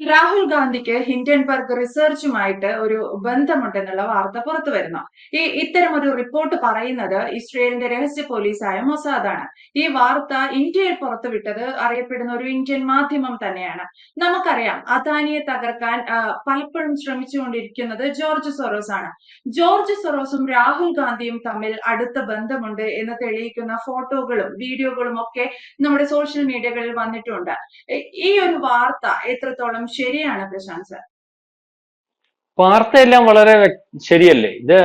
രാഹുൽ ഗാന്ധിക്ക് ഹിൻഡൻബർഗ് റിസർച്ചുമായിട്ട് ഒരു ബന്ധമുണ്ടെന്നുള്ള വാർത്ത പുറത്തു വരുന്നു. ഈ ഇത്തരം ഒരു റിപ്പോർട്ട് പറയുന്നത് ഇസ്രയേലിന്റെ രഹസ്യ പോലീസായ മൊസാദാണ്. ഈ വാർത്ത ഇന്ത്യയിൽ പുറത്തുവിട്ടത് അറിയപ്പെടുന്ന ഒരു ഇന്ത്യൻ മാധ്യമം തന്നെയാണ്. നമുക്കറിയാം അദാനിയെ തകർക്കാൻ പലപ്പോഴും ശ്രമിച്ചുകൊണ്ടിരിക്കുന്നത് ജോർജ് സൊറോസ് ആണ് ജോർജ് സൊറോസും രാഹുൽ ഗാന്ധിയും തമ്മിൽ അടുത്ത ബന്ധമുണ്ട് എന്ന് തെളിയിക്കുന്ന ഫോട്ടോകളും വീഡിയോകളും ഒക്കെ നമ്മുടെ സോഷ്യൽ മീഡിയകളിൽ വന്നിട്ടുണ്ട്. ഈ ഒരു വാർത്ത എത്രത്തോളം ശരിയാണ് പ്രശാന്ത് സർ. വാർത്തയെല്ലാം വളരെ ശരിയല്ലേ? ഇത്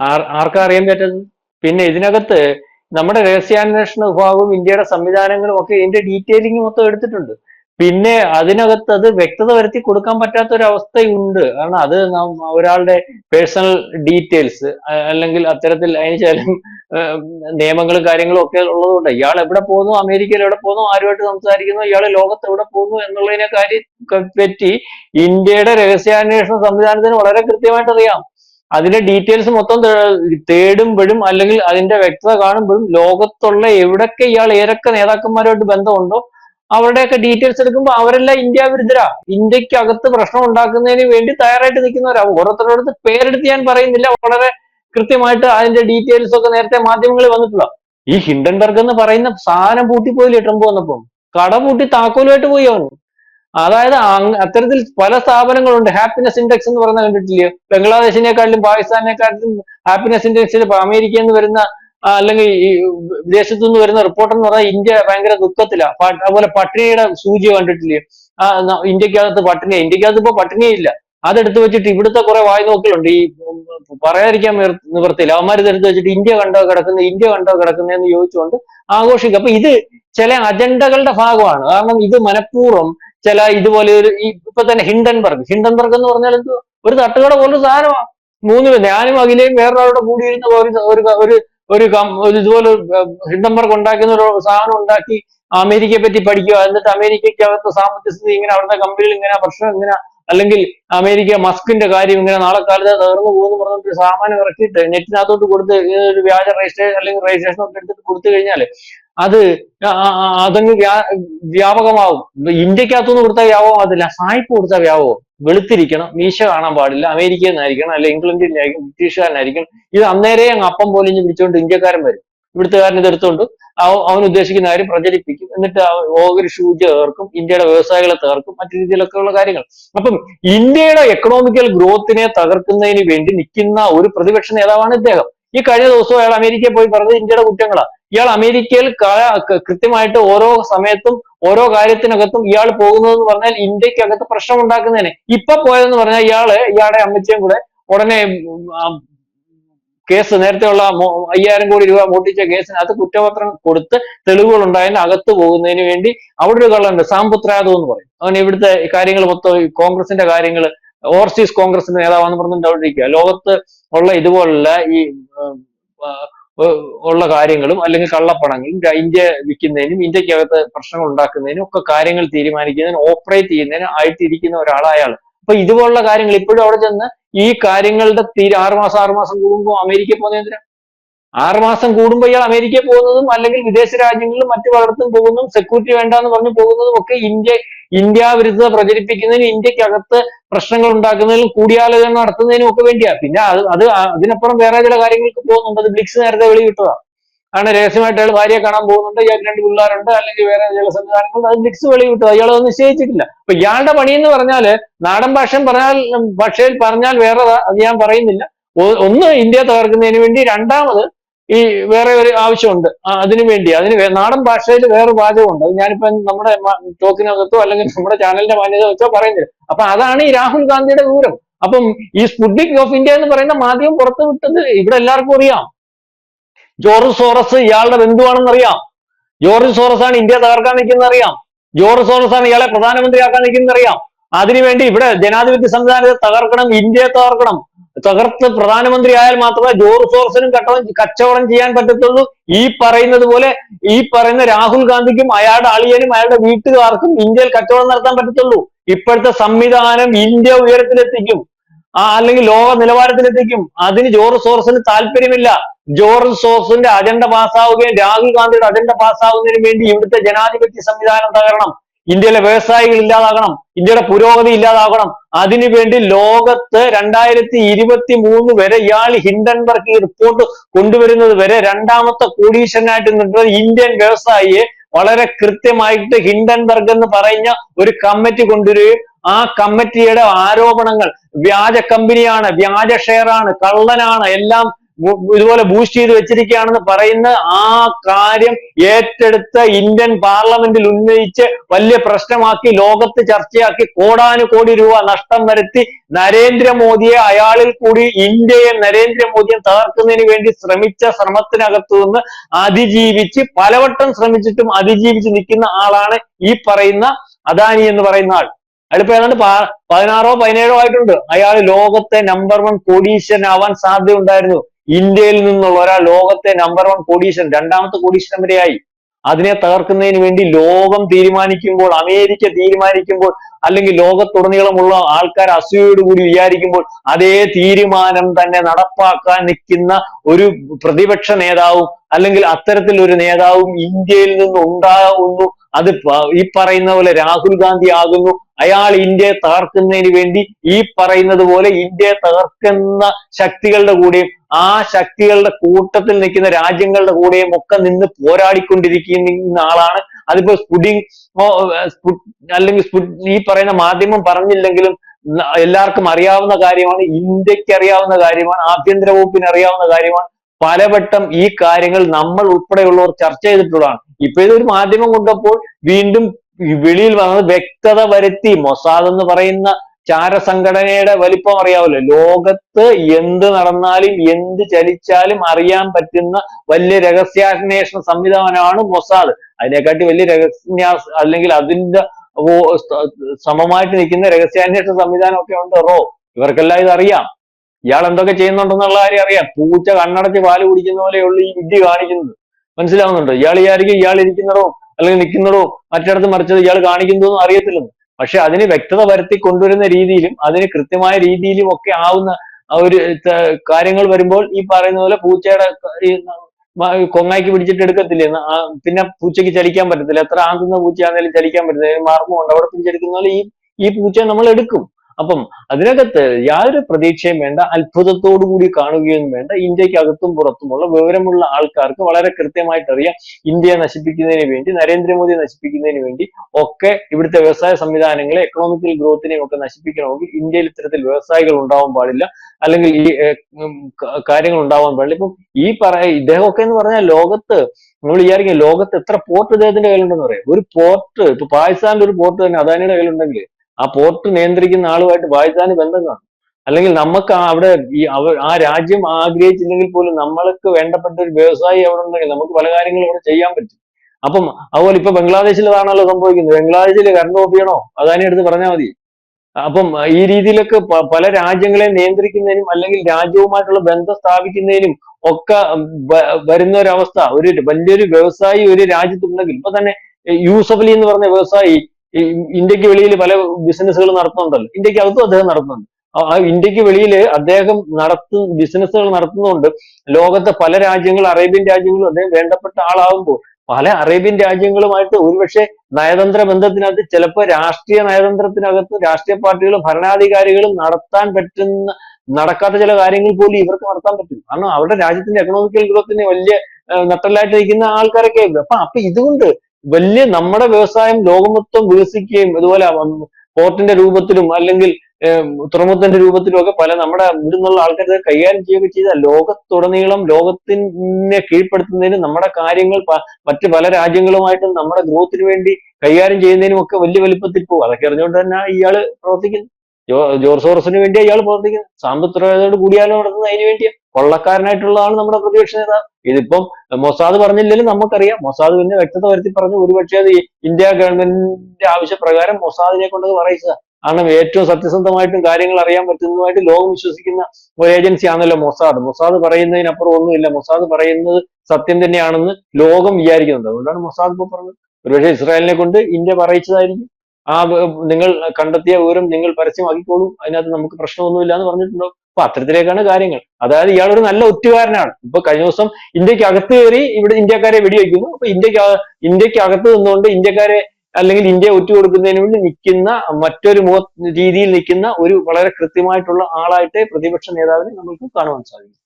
ആർ ആർക്കാ അറിയാൻ പറ്റത് പിന്നെ ഇതിനകത്ത് നമ്മുടെ രഹസ്യാന്വേഷണ വിഭാഗവും ഇന്ത്യയുടെ സംവിധാനങ്ങളും ഒക്കെ ഇതിന്റെ ഡീറ്റെയിലിംഗ് മൊത്തം എടുത്തിട്ടുണ്ട്. പിന്നെ അതിനകത്ത് അത് വ്യക്തത വരുത്തി കൊടുക്കാൻ പറ്റാത്ത ഒരു അവസ്ഥയുണ്ട് കാരണം അത് ഒരാളുടെ പേഴ്സണൽ ഡീറ്റെയിൽസ് അല്ലെങ്കിൽ അത്തരത്തിൽ അതിന് ഏഹ്, നിയമങ്ങളും കാര്യങ്ങളും ഒക്കെ ഉള്ളതുകൊണ്ട് ഇയാൾ എവിടെ പോകുന്നു? അമേരിക്കയിൽ എവിടെ പോകുന്നു? ആരുമായിട്ട് സംസാരിക്കുന്നു? ഇയാൾ ലോകത്ത് എവിടെ പോകുന്നു? എന്നുള്ളതിനെ കാര്യം പറ്റി ഇന്ത്യയുടെ രഹസ്യാന്വേഷണ സംവിധാനത്തിന് വളരെ കൃത്യമായിട്ട് അറിയാം. അതിന്റെ ഡീറ്റെയിൽസ് മൊത്തം തേടുമ്പോഴും അല്ലെങ്കിൽ അതിന്റെ വ്യക്തത കാണുമ്പോഴും ലോകത്തുള്ള എവിടൊക്കെ ഇയാൾ ഏതൊക്കെ നേതാക്കന്മാരുമായിട്ട് ബന്ധമുണ്ടോ അവരുടെയൊക്കെ ഡീറ്റെയിൽസ് എടുക്കുമ്പോൾ അവരെല്ലാം ഇന്ത്യ വിരുദ്ധരാ. ഇന്ത്യക്കകത്ത് പ്രശ്നം ഉണ്ടാക്കുന്നതിന് വേണ്ടി തയ്യാറായിട്ട് നിൽക്കുന്നവരാ. ഓരോരുത്തരോടത്ത് പേരെടുത്ത് ഞാൻ പറയുന്നില്ല. വളരെ കൃത്യമായിട്ട് അതിന്റെ ഡീറ്റെയിൽസ് ഒക്കെ നേരത്തെ മാധ്യമങ്ങളിൽ വന്നിട്ടുള്ള ഈ ഹിൻഡൻബർഗ് എന്ന് പറയുന്ന സാധനം പൂട്ടിപ്പോയില്ലേ ട്രംപ് വന്നപ്പം? കട പൂട്ടി താക്കോലുമായിട്ട് പോയി അവൻ. അതായത് അത്തരത്തിൽ പല സ്ഥാപനങ്ങളുണ്ട്. ഹാപ്പിനെസ് ഇൻഡെക്സ് എന്ന് പറഞ്ഞാൽ കണ്ടിട്ടില്ലേ? ബംഗ്ലാദേശിനെക്കാട്ടിലും പാകിസ്ഥാനെക്കാട്ടിലും ഹാപ്പിനെസ് ഇൻഡെക്സിൽ അമേരിക്ക എന്ന് വരുന്ന അല്ലെങ്കിൽ ഈ വിദേശത്തു നിന്ന് വരുന്ന റിപ്പോർട്ട് എന്ന് പറഞ്ഞാൽ ഇന്ത്യ ഭയങ്കര ദുഃഖത്തിലാ. പ- അതുപോലെ പട്ടിണിയുടെ സൂചി കണ്ടിട്ടില്ലേ? ഇന്ത്യക്കകത്ത് പട്ടിണി ഇന്ത്യക്കകത്ത് ഇപ്പൊ പട്ടിണിയില്ല. അതെടുത്ത് വെച്ചിട്ട് ഇവിടുത്തെ കുറെ വായി നോക്കലുണ്ട്. ഈ പറയാതിരിക്കാൻ നിവർത്തിയില്ല അവന്മാർ ഇതെടുത്ത് വെച്ചിട്ട് ഇന്ത്യ കണ്ടോ കിടക്കുന്നത് ഇന്ത്യ കണ്ടോ കിടക്കുന്നതെന്ന് ചോദിച്ചുകൊണ്ട് ആഘോഷിക്കുക അപ്പൊ ഇത് ചില അജണ്ടകളുടെ ഭാഗമാണ്. കാരണം ഇത് മനഃപൂർവം ചില ഇതുപോലെ ഒരു ഇപ്പൊ തന്നെ ഹിൻഡൻബർഗ്. ഹിൻഡൻബർഗ് എന്ന് പറഞ്ഞാൽ എന്തോ ഒരു തട്ടുകട പോലൊരു സാധനമാണ് മൂന്ന് ഞാനും അഖിലയും വേറൊരാളുടെ കൂടി ഇരുന്ന് ഒരു ഒരു ഒരു ഇതുപോലെ ഹിൻഡൻബർഗ് ഉണ്ടാക്കുന്ന ഒരു സാധനം ഉണ്ടാക്കി അമേരിക്കയെ പറ്റി പഠിക്കുക. എന്നിട്ട് അമേരിക്കയ്ക്ക് അവരുടെ സാമ്പത്തിക സ്ഥിതി ഇങ്ങനെ അവിടുത്തെ കമ്പനികൾ ഇങ്ങനെ പ്രശ്നം ഇങ്ങനെ അല്ലെങ്കിൽ അമേരിക്ക മസ്കിന്റെ കാര്യം ഇങ്ങനെ നാളെ കാലത്ത് തകർന്നു പോകുന്നു പറഞ്ഞിട്ട് സാമാനം ഇറക്കിയിട്ട് നെറ്റിനകത്തോട്ട് കൊടുത്ത് ഒരു വ്യാജ രജിസ്ട്രേഷൻ അല്ലെങ്കിൽ രജിസ്ട്രേഷൻ ഒക്കെ എടുത്തിട്ട് കൊടുത്തു കഴിഞ്ഞാൽ അത് അതങ്ങ് വ്യാ- വ്യാപകമാവും. ഇന്ത്യക്കകത്തുനിന്ന് കൊടുത്താൽ വ്യാപകമാകത്തില്ല സായിപ്പ് കൊടുത്താൽ വ്യാപകം വെളുത്തിരിക്കണം. മീശ കാണാൻ പാടില്ല. അമേരിക്കയിൽ നിന്നായിരിക്കണം. അല്ലെ ഇംഗ്ലണ്ടിൽ നിന്നായിരിക്കും ബ്രിട്ടീഷുകാരനായിരിക്കും ഇത് അന്നേരെ അങ്ങ് അപ്പം പോലിഞ്ഞ് പിടിച്ചുകൊണ്ട് ഇന്ത്യക്കാരൻ വരും. ഇവിടുത്തുകാരൻ ഇത് എടുത്തുകൊണ്ട് അവൻ ഉദ്ദേശിക്കുന്ന കാര്യം പ്രചരിപ്പിക്കും. എന്നിട്ട് ഓഹരി ഷൂജ് തകർക്കും ഇന്ത്യയുടെ വ്യവസായികളെ തകർക്കും മറ്റു രീതിയിലൊക്കെ ഉള്ള കാര്യങ്ങൾ. അപ്പം ഇന്ത്യയുടെ എക്കണോമിക്കൽ ഗ്രോത്തിനെ തകർക്കുന്നതിന് വേണ്ടി നിൽക്കുന്ന ഒരു പ്രതിപക്ഷ നേതാവാണ് ഇദ്ദേഹം. ഈ കഴിഞ്ഞ ദിവസം അയാൾ അമേരിക്കയിൽ പോയി പറഞ്ഞത് ഇന്ത്യയുടെ കുറ്റങ്ങളാണ് ഇയാൾ അമേരിക്കയിൽ കൃത്യമായിട്ട് ഓരോ സമയത്തും ഓരോ കാര്യത്തിനകത്തും ഇയാൾ പോകുന്നതെന്ന് പറഞ്ഞാൽ ഇന്ത്യക്കകത്ത് പ്രശ്നം ഉണ്ടാക്കുന്നതിന്. ഇപ്പൊ പോയതെന്ന് പറഞ്ഞാൽ ഇയാൾ ഇയാളുടെ അമ്മച്ചയും കൂടെ ഉടനെ കേസ് നേരത്തെയുള്ള ഉള്ള അയ്യായിരം കോടി രൂപ മോട്ടിച്ച അത് കുറ്റപത്രം കൊടുത്ത് തെളിവുകൾ ഉണ്ടായതിന് അകത്ത് പോകുന്നതിന് വേണ്ടി അവിടെ ഒരു കള്ളുണ്ട് സാമ്പുത്ര യാദവ് എന്ന് പറയും. അവൻ ഇവിടുത്തെ കാര്യങ്ങൾ മൊത്തം കോൺഗ്രസിന്റെ കാര്യങ്ങൾ ഓവർസീസ് കോൺഗ്രസിന്റെ നേതാവെന്ന് പറഞ്ഞിട്ട് ഇരിക്കുക. ലോകത്ത് ഉള്ള ഇതുപോലുള്ള ഈ ഉള്ള കാര്യങ്ങളും അല്ലെങ്കിൽ കള്ളപ്പണങ്ങളും ഇന്ത്യ വിൽക്കുന്നതിനും ഇന്ത്യക്കകത്ത് പ്രശ്നങ്ങൾ ഉണ്ടാക്കുന്നതിനും ഒക്കെ കാര്യങ്ങൾ തീരുമാനിക്കുന്നതിനും ഓപ്പറേറ്റ് ചെയ്യുന്നതിനും ആയിട്ടിരിക്കുന്ന ഒരാളായാണ് അപ്പൊ ഇതുപോലുള്ള കാര്യങ്ങൾ ഇപ്പോഴും അവിടെ ചെന്ന് ഈ കാര്യങ്ങളുടെ തീരെ ആറുമാസം ആറുമാസം കൂടുമ്പോൾ അമേരിക്ക എന്തിനാ? ആറുമാസം കൂടുമ്പോൾ ഇയാൾ അമേരിക്കയിൽ പോകുന്നതും അല്ലെങ്കിൽ വിദേശ രാജ്യങ്ങളിലും മറ്റു പലയിടത്തും പോകുന്നതും സെക്യൂരിറ്റി വേണ്ട എന്ന് പറഞ്ഞു പോകുന്നതും ഒക്കെ ഇന്ത്യ ഇന്ത്യ വിരുദ്ധത പ്രചരിപ്പിക്കുന്നതിനും ഇന്ത്യക്കകത്ത് പ്രശ്നങ്ങൾ ഉണ്ടാക്കുന്നതിനും കൂടിയാലോചന നടത്തുന്നതിനും ഒക്കെ വേണ്ടിയാ. പിന്നെ അത് അത് അതിനപ്പുറം വേറെ ചില കാര്യങ്ങൾക്ക് പോകുന്നുണ്ട്. അത് ബ്ലിക്സ് നേരത്തെ വെളിവിട്ടതാ. കാരണം രഹസ്യമായിട്ട് അയാൾ ഭാര്യയെ കാണാൻ പോകുന്നുണ്ട്. ഇയാൾക്ക് രണ്ട് പിള്ളേരുണ്ട്. അല്ലെങ്കിൽ വേറെ ചില സംവിധാനങ്ങളുണ്ട്. അത് മിക്സ് വെളിവിട്ടു. അയാൾ അത് നിശ്ചയിച്ചിട്ടില്ല. അപ്പൊ ഇയാളുടെ പണി എന്ന് പറഞ്ഞാൽ നാടൻ ഭാഷ പറഞ്ഞാൽ ഭാഷയിൽ പറഞ്ഞാൽ വേറെ അത് ഞാൻ പറയുന്നില്ല. ഒന്ന് ഇന്ത്യ തകർക്കുന്നതിന് വേണ്ടി രണ്ടാമത് ഈ വേറെ ഒരു ആവശ്യമുണ്ട്. അതിനു വേണ്ടി. അതിന് നാടൻ ഭാഷയിൽ വേറെ വാചകമുണ്ട്. അത് ഞാനിപ്പോ നമ്മുടെ ടോക്കിനകത്തോ അല്ലെങ്കിൽ നമ്മുടെ ചാനലിന്റെ മാന്യത വെച്ചോ പറയുന്നത് അപ്പൊ അതാണ് ഈ രാഹുൽ ഗാന്ധിയുടെ ദൂരം അപ്പം ഈ സ്പുട്നിക് ഓഫ് ഇന്ത്യ എന്ന് പറയുന്ന മാധ്യമം പുറത്തു വിട്ടത് ഇവിടെ എല്ലാവർക്കും അറിയാം. ജോർജ് സോറസ് ഇയാളുടെ ബന്ധുവാണെന്ന് അറിയാം ജോർജ് സോറസ് ആണ് ഇന്ത്യ തകർക്കാൻ നിൽക്കുന്നത് അറിയാം ജോർജ് സോറസ് ആണ് ഇയാളെ പ്രധാനമന്ത്രിയാക്കാൻ നിൽക്കുന്നത് അറിയാം അതിനുവേണ്ടി ഇവിടെ ജനാധിപത്യ സംവിധാനത്തെ തകർക്കണം ഇന്ത്യയെ തകർക്കണം. തകർത്ത് പ്രധാനമന്ത്രി ആയാൽ മാത്രമേ ജോർജ് സോറസിനും കട്ടവും കച്ചവടം ചെയ്യാൻ പറ്റത്തുള്ളൂ. ഈ പറയുന്നത് പോലെ ഈ പറയുന്ന രാഹുൽ ഗാന്ധിക്കും അയാളുടെ അളിയനും അയാളുടെ വീട്ടുകാർക്കും ഇന്ത്യയിൽ കച്ചവടം നടത്താൻ പറ്റത്തുള്ളൂ. ഇപ്പോഴത്തെ സംവിധാനം ഇന്ത്യ ഉയരത്തിലെത്തിക്കും. ആ അല്ലെങ്കിൽ ലോക നിലവാരത്തിലെത്തിക്കും. അതിന് ജോർജ് സോറസിന് താല്പര്യമില്ല. ജോർജ് സോറസിന്റെ അജണ്ട പാസ്സാവുകയും രാഹുൽ ഗാന്ധിയുടെ അജണ്ട പാസ്സാവുന്നതിന് വേണ്ടി ഇവിടുത്തെ ജനാധിപത്യ സംവിധാനം തകരണം. ഇന്ത്യയിലെ വ്യവസായികൾ ഇല്ലാതാകണം. ഇന്ത്യയുടെ പുരോഗതി ഇല്ലാതാകണം. അതിനുവേണ്ടി ലോകത്ത് രണ്ടായിരത്തി ഇരുപത്തി മൂന്ന് വരെ ഇയാൾ ഹിൻഡൻബർഗ് ഈ റിപ്പോർട്ട് കൊണ്ടുവരുന്നത് വരെ രണ്ടാമത്തെ കോടീശ്വരനായിട്ട് നിന്നിട്ടുള്ള ഇന്ത്യൻ വ്യവസായിയെ വളരെ കൃത്യമായിട്ട് ഹിൻഡൻബർഗ് എന്ന് പറഞ്ഞ ഒരു കമ്മിറ്റി കൊണ്ടുവരികയും ആ കമ്മിറ്റിയുടെ ആരോപണങ്ങൾ വ്യാജ കമ്പനിയാണ് വ്യാജ ഷെയറാണ് കള്ളനാണ് എല്ലാം ഇതുപോലെ ബൂസ്റ്റ് ചെയ്ത് വെച്ചിരിക്കുകയാണെന്ന് പറയുന്ന ആ കാര്യം ഏറ്റെടുത്ത ഇന്ത്യൻ പാർലമെന്റിൽ ഉന്നയിച്ച് വലിയ പ്രശ്നമാക്കി ലോകത്ത് ചർച്ചയാക്കി കോടാനുകോടി രൂപ നഷ്ടം വരുത്തി നരേന്ദ്രമോദിയെ അയാളിൽ കൂടി ഇന്ത്യയെ നരേന്ദ്രമോദിയെ തകർക്കുന്നതിന് വേണ്ടി ശ്രമിച്ച ശ്രമത്തിനകത്തു നിന്ന് അതിജീവിച്ച് പലവട്ടം ശ്രമിച്ചിട്ടും അതിജീവിച്ച് നിൽക്കുന്ന ആളാണ് ഈ പറയുന്ന അദാനി എന്ന് പറയുന്ന ആൾ. അയാളിപ്പോ ഏതാണ്ട് പതിനാറോ പതിനേഴോ ആയിട്ടുണ്ട്. അയാൾ ലോകത്തെ നമ്പർ വൺ കോടീശ്വരനാവാൻ സാധ്യതയുണ്ടായിരുന്നു. ഇന്ത്യയിൽ നിന്നുള്ള ഒരാൾ ലോകത്തെ നമ്പർ വൺ കോടീശൻ രണ്ടാമത്തെ കോടീശൻ വരെയായി അതിനെ തകർക്കുന്നതിന് വേണ്ടി ലോകം തീരുമാനിക്കുമ്പോൾ അമേരിക്ക തീരുമാനിക്കുമ്പോൾ അല്ലെങ്കിൽ ലോകത്തുടനീളമുള്ള ആൾക്കാർ അസൂയോടുകൂടി വിചാരിക്കുമ്പോൾ അതേ തീരുമാനം തന്നെ നടപ്പാക്കാൻ നിൽക്കുന്ന ഒരു പ്രതിപക്ഷ നേതാവും അല്ലെങ്കിൽ അത്തരത്തിൽ ഒരു നേതാവും ഇന്ത്യയിൽ നിന്ന് ഉണ്ടാകുന്നു അത് ഈ പറയുന്ന പോലെ രാഹുൽ ഗാന്ധി ആകുന്നു. അയാൾ ഇന്ത്യയെ തകർക്കുന്നതിന് വേണ്ടി ഈ പറയുന്നത് പോലെ ഇന്ത്യയെ തകർക്കുന്ന ശക്തികളുടെ കൂടെയും ആ ശക്തികളുടെ കൂട്ടത്തിൽ നിൽക്കുന്ന രാജ്യങ്ങളുടെ കൂടെയും ഒക്കെ നിന്ന് പോരാടിക്കൊണ്ടിരിക്കുന്ന ആളാണ്. അതിപ്പോ സ്പുഡിങ് അല്ലെങ്കിൽ ഈ പറയുന്ന മാധ്യമം പറഞ്ഞില്ലെങ്കിലും എല്ലാവർക്കും അറിയാവുന്ന കാര്യമാണ് ഇന്ത്യയ്ക്ക് അറിയാവുന്ന കാര്യമാണ് ആഭ്യന്തര വകുപ്പിന് അറിയാവുന്ന കാര്യമാണ്. പലവട്ടം ഈ കാര്യങ്ങൾ നമ്മൾ ഉൾപ്പെടെയുള്ളവർ ചർച്ച ചെയ്തിട്ടുള്ളതാണ്. ഇപ്പൊ ഇതൊരു മാധ്യമം കൊണ്ടപ്പോൾ വീണ്ടും വെളിയിൽ വന്നത് വ്യക്തത വരുത്തി മൊസാദ് എന്ന് പറയുന്ന ചാരസംഘടനയുടെ വലിപ്പം അറിയാവല്ലോ. ലോകത്ത് എന്ത് നടന്നാലും എന്ത് ചലിച്ചാലും അറിയാൻ പറ്റുന്ന വലിയ രഹസ്യാന്വേഷണ സംവിധാനമാണ് മൊസാദ്. അതിനെക്കാട്ടി വലിയ രഹസ്യ അല്ലെങ്കിൽ അതിന്റെ സമമായിട്ട് നിൽക്കുന്ന രഹസ്യാന്വേഷണ സംവിധാനമൊക്കെ ഉണ്ട് റോ. ഇവർക്കെല്ലാം ഇത് അറിയാം ഇയാൾ എന്തൊക്കെ ചെയ്യുന്നുണ്ടെന്നുള്ള കാര്യം അറിയാം. പൂച്ച കണ്ണടച്ച് പാൽ കുടിക്കുന്ന പോലെയുള്ള ഈ വിദ്യ കാണിക്കുന്നത്. മനസ്സിലാവുന്നുണ്ടോ? ഇയാൾ വിചാരിക്കും ഇയാൾ ഇരിക്കുന്നതോ അല്ലെങ്കിൽ നിൽക്കുന്നതോ മറ്റിടത്ത് മറിച്ചത് ഇയാൾ കാണിക്കുന്നതൊന്നും അറിയത്തില്ലെന്ന്. പക്ഷെ അതിന് വ്യക്തത വരുത്തി കൊണ്ടുവരുന്ന രീതിയിലും അതിന് കൃത്യമായ രീതിയിലും ഒക്കെ ആവുന്ന ആ ഒരു കാര്യങ്ങൾ വരുമ്പോൾ ഈ പറയുന്ന പോലെ പൂച്ചയുടെ കൊങ്ങായ്ക്ക് പിടിച്ചിട്ട് എടുക്കത്തില്ലേ? പിന്നെ പൂച്ചയ്ക്ക് ചലിക്കാൻ പറ്റത്തില്ല. എത്ര ആകുന്ന പൂച്ചയാണെങ്കിലും ചലിക്കാൻ പറ്റത്തില്ല. മാർഗമുണ്ട് അവിടെ പിടിച്ചെടുക്കുന്ന പോലെ ഈ ഈ പൂച്ചയെ നമ്മൾ എടുക്കും. അപ്പം അതിനകത്ത് യാതൊരു പ്രതീക്ഷയും വേണ്ട അത്ഭുതത്തോടു കൂടി കാണുകയും വേണ്ട ഇന്ത്യയ്ക്ക് അകത്തും പുറത്തുമുള്ള വിവരമുള്ള ആൾക്കാർക്ക് വളരെ കൃത്യമായിട്ട് അറിയാം ഇന്ത്യയെ നശിപ്പിക്കുന്നതിന് വേണ്ടി നരേന്ദ്രമോദിയെ നശിപ്പിക്കുന്നതിന് വേണ്ടി ഒക്കെ ഇവിടുത്തെ വ്യവസായ സംവിധാനങ്ങളെ എക്കണോമിക്കൽ ഗ്രോത്തിനെയും ഒക്കെ നശിപ്പിക്കണമെങ്കിൽ ഇന്ത്യയിൽ ഇത്തരത്തിൽ വ്യവസായികൾ ഉണ്ടാവാൻ പാടില്ല. അല്ലെങ്കിൽ ഈ കാര്യങ്ങൾ ഉണ്ടാവാൻ പാടില്ല. ഇപ്പം ഈ പറ ഇദ്ദേഹമൊക്കെ എന്ന് പറഞ്ഞാൽ ലോകത്ത് നമ്മൾ വിചാരിക്കും ലോകത്ത് എത്ര പോർട്ട് ഇദ്ദേഹത്തിന്റെ കയ്യിലുണ്ടെന്ന് പറയാം. ഒരു പോർട്ട് ഇപ്പൊ പാകിസ്ഥാനിൽ ഒരു പോർട്ട് തന്നെ അദാനിയുടെ കയ്യിലുണ്ടെങ്കിൽ ആ പോർട്ട് നിയന്ത്രിക്കുന്ന ആളുമായിട്ട് പാകിസ്ഥാന് ബന്ധം കാണും. അല്ലെങ്കിൽ നമുക്ക് അവിടെ ഈ അവർ ആ രാജ്യം ആഗ്രഹിച്ചില്ലെങ്കിൽ പോലും നമ്മൾക്ക് വേണ്ടപ്പെട്ട ഒരു വ്യവസായി അവിടെ ഉണ്ടെങ്കിൽ നമുക്ക് പല കാര്യങ്ങളും അവിടെ ചെയ്യാൻ പറ്റും. അപ്പം അതുപോലെ ഇപ്പൊ ബംഗ്ലാദേശിൽ അതാണല്ലോ സംഭവിക്കുന്നത്. ബംഗ്ലാദേശിൽ കറണ്ട് ഓഫ് ചെയ്യണോ അദാനി എടുത്ത് പറഞ്ഞാൽ മതി. അപ്പം ഈ രീതിയിലൊക്കെ പല രാജ്യങ്ങളെ നിയന്ത്രിക്കുന്നതിനും അല്ലെങ്കിൽ രാജ്യവുമായിട്ടുള്ള ബന്ധം സ്ഥാപിക്കുന്നതിനും ഒക്കെ വരുന്ന ഒരവസ്ഥ ഒരു വലിയൊരു വ്യവസായി ഒരു രാജ്യത്തുണ്ടെങ്കിൽ ഇപ്പൊ തന്നെ യൂസഫലി എന്ന് പറഞ്ഞ വ്യവസായി ഇന്ത്യയ്ക്ക് വെളിയിൽ പല ബിസിനസ്സുകൾ നടത്തുന്നുണ്ടല്ലോ. ഇന്ത്യയ്ക്ക് അകത്തും അദ്ദേഹം നടത്തുന്നുണ്ട്. ആ ഇന്ത്യയ്ക്ക് വെളിയിൽ അദ്ദേഹം നടത്തു ബിസിനസ്സുകൾ നടത്തുന്നതുകൊണ്ട് ലോകത്തെ പല രാജ്യങ്ങൾ അറേബ്യൻ രാജ്യങ്ങളും അദ്ദേഹം വേണ്ടപ്പെട്ട ആളാകുമ്പോൾ പല അറേബ്യൻ രാജ്യങ്ങളുമായിട്ട് ഒരുപക്ഷെ നയതന്ത്ര ബന്ധത്തിനകത്ത് ചിലപ്പോൾ രാഷ്ട്രീയ നയതന്ത്രത്തിനകത്ത് രാഷ്ട്രീയ പാർട്ടികളും ഭരണാധികാരികളും നടത്താൻ പറ്റുന്ന നടക്കാത്ത ചില കാര്യങ്ങൾ പോലും ഇവർക്ക് നടത്താൻ പറ്റും കാരണം അവരുടെ രാജ്യത്തിന്റെ എക്കണോമിക്കൽ ഗ്രോത്തിന് വലിയ നട്ടലായിട്ടിരിക്കുന്ന ആൾക്കാരൊക്കെ അപ്പൊ അപ്പൊ ഇതുകൊണ്ട് വലിയ നമ്മുടെ വ്യവസായം ലോകം മൊത്തം വികസിക്കുകയും അതുപോലെ പോർട്ടിന്റെ രൂപത്തിലും അല്ലെങ്കിൽ തുറമുഖത്തിന്റെ രൂപത്തിലും ഒക്കെ പല നമ്മുടെ ഇവിടെ നിന്നുള്ള ആൾക്കാരെ കൈകാര്യം ചെയ്യുകയൊക്കെ ചെയ്ത ലോകത്തുടനീളം ലോകത്തിനെ കീഴ്പ്പെടുത്തുന്നതിന് നമ്മുടെ കാര്യങ്ങൾ മറ്റ് പല രാജ്യങ്ങളുമായിട്ടും നമ്മുടെ ഗ്രോത്തിന് വേണ്ടി കൈകാര്യം ചെയ്യുന്നതിനും ഒക്കെ വലിയ വലുപ്പത്തിൽ പോകും അതൊക്കെ അറിഞ്ഞുകൊണ്ട് തന്നെ ഇയാൾ പ്രവർത്തിക്കുന്നു. ജോർജ് സോറസിന് വേണ്ടി അയാൾ പ്രവർത്തിക്കുന്നത്. സാമ്പത്തികയോട് കൂടിയാലോ നടത്തുന്നത് അതിന് വേണ്ടിയാ. കൊള്ളക്കാരനായിട്ടുള്ളതാണ് നമ്മുടെ പ്രതിപക്ഷ നേതാവ്. ഇതിപ്പം മൊസാദ് പറഞ്ഞില്ലെങ്കിലും നമുക്കറിയാം. മൊസാദ് പിന്നെ വ്യക്തത വരുത്തി പറഞ്ഞു. ഒരുപക്ഷെ അത് ഇന്ത്യ ഗവൺമെന്റിന്റെ ആവശ്യപ്രകാരം മൊസാദിനെ കൊണ്ടത് പറയുക കാരണം ഏറ്റവും സത്യസന്ധമായിട്ടും കാര്യങ്ങൾ അറിയാൻ പറ്റുന്നതുമായിട്ട് ലോകം വിശ്വസിക്കുന്ന ഒരു ഏജൻസി ആണല്ലോ മൊസാദ്. മൊസാദ് പറയുന്നതിനപ്പുറം ഒന്നുമില്ല. മൊസാദ് പറയുന്നത് സത്യം തന്നെയാണെന്ന് ലോകം വിചാരിക്കുന്നുണ്ട്. അതുകൊണ്ടാണ് മൊസാദ് ഇപ്പൊ പറഞ്ഞത്. ഒരുപക്ഷെ ഇസ്രായേലിനെ കൊണ്ട് ഇന്ത്യ പറയിച്ചതായിരിക്കും. ആ നിങ്ങൾ കണ്ടെത്തിയ വിവരം നിങ്ങൾ പരസ്യമാക്കിക്കോളൂ. അതിനകത്ത് നമുക്ക് പ്രശ്നമൊന്നുമില്ല എന്ന് പറഞ്ഞിട്ടുണ്ടോ? അപ്പൊ അത്തരത്തിലേക്കാണ് കാര്യങ്ങൾ. അതായത് ഇയാൾ ഒരു നല്ല ഒറ്റുകാരനാണ് ഇപ്പൊ കഴിഞ്ഞ ദിവസം ഇന്ത്യയ്ക്ക് അകത്ത് കയറി ഇവിടെ ഇന്ത്യക്കാരെ വെടിവെക്കുന്നു അപ്പൊ ഇന്ത്യയ്ക്ക് ഇന്ത്യയ്ക്ക് അകത്ത് നിന്നുകൊണ്ട് ഇന്ത്യക്കാരെ അല്ലെങ്കിൽ ഇന്ത്യ ഒറ്റുകൊടുക്കുന്നതിന് വേണ്ടി നിൽക്കുന്ന മറ്റൊരു മുഖ രീതിയിൽ നിൽക്കുന്ന ഒരു വളരെ കൃത്യമായിട്ടുള്ള ആളായിട്ട് പ്രതിപക്ഷ നേതാവിനെ നമുക്ക് കാണുവാൻ സാധിക്കും.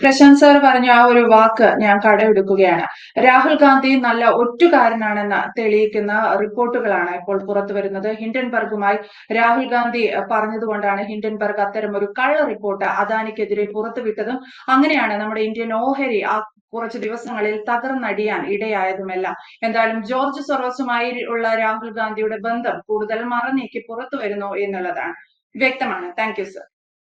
പ്രശാന്ത് സാർ പറഞ്ഞ ആ ഒരു വാക്ക് ഞാൻ കടമെടുക്കുകയാണ്. രാഹുൽ ഗാന്ധി നല്ല ഒറ്റുകാരനാണെന്ന് തെളിയിക്കുന്ന റിപ്പോർട്ടുകളാണ് ഇപ്പോൾ പുറത്തു വരുന്നത്. ഹിൻഡൻബർഗുമായി രാഹുൽ ഗാന്ധി പറഞ്ഞതുകൊണ്ടാണ് ഹിൻഡൻബർഗ് അത്തരം ഒരു കള്ള റിപ്പോർട്ട് അദാനിക്കെതിരെ പുറത്തുവിട്ടതും അങ്ങനെയാണ് നമ്മുടെ ഇന്ത്യൻ ഓഹരി ആ കുറച്ച് ദിവസങ്ങളിൽ തകർന്നടിയാൻ ഇടയായതുമെല്ലാം. എന്തായാലും ജോർജ് സൊറോസുമായി ഉള്ള രാഹുൽ ഗാന്ധിയുടെ ബന്ധം കൂടുതൽ മറനീക്കി പുറത്തു വരുന്നു എന്നുള്ളതാണ് വ്യക്തമാണ്. Thank sir.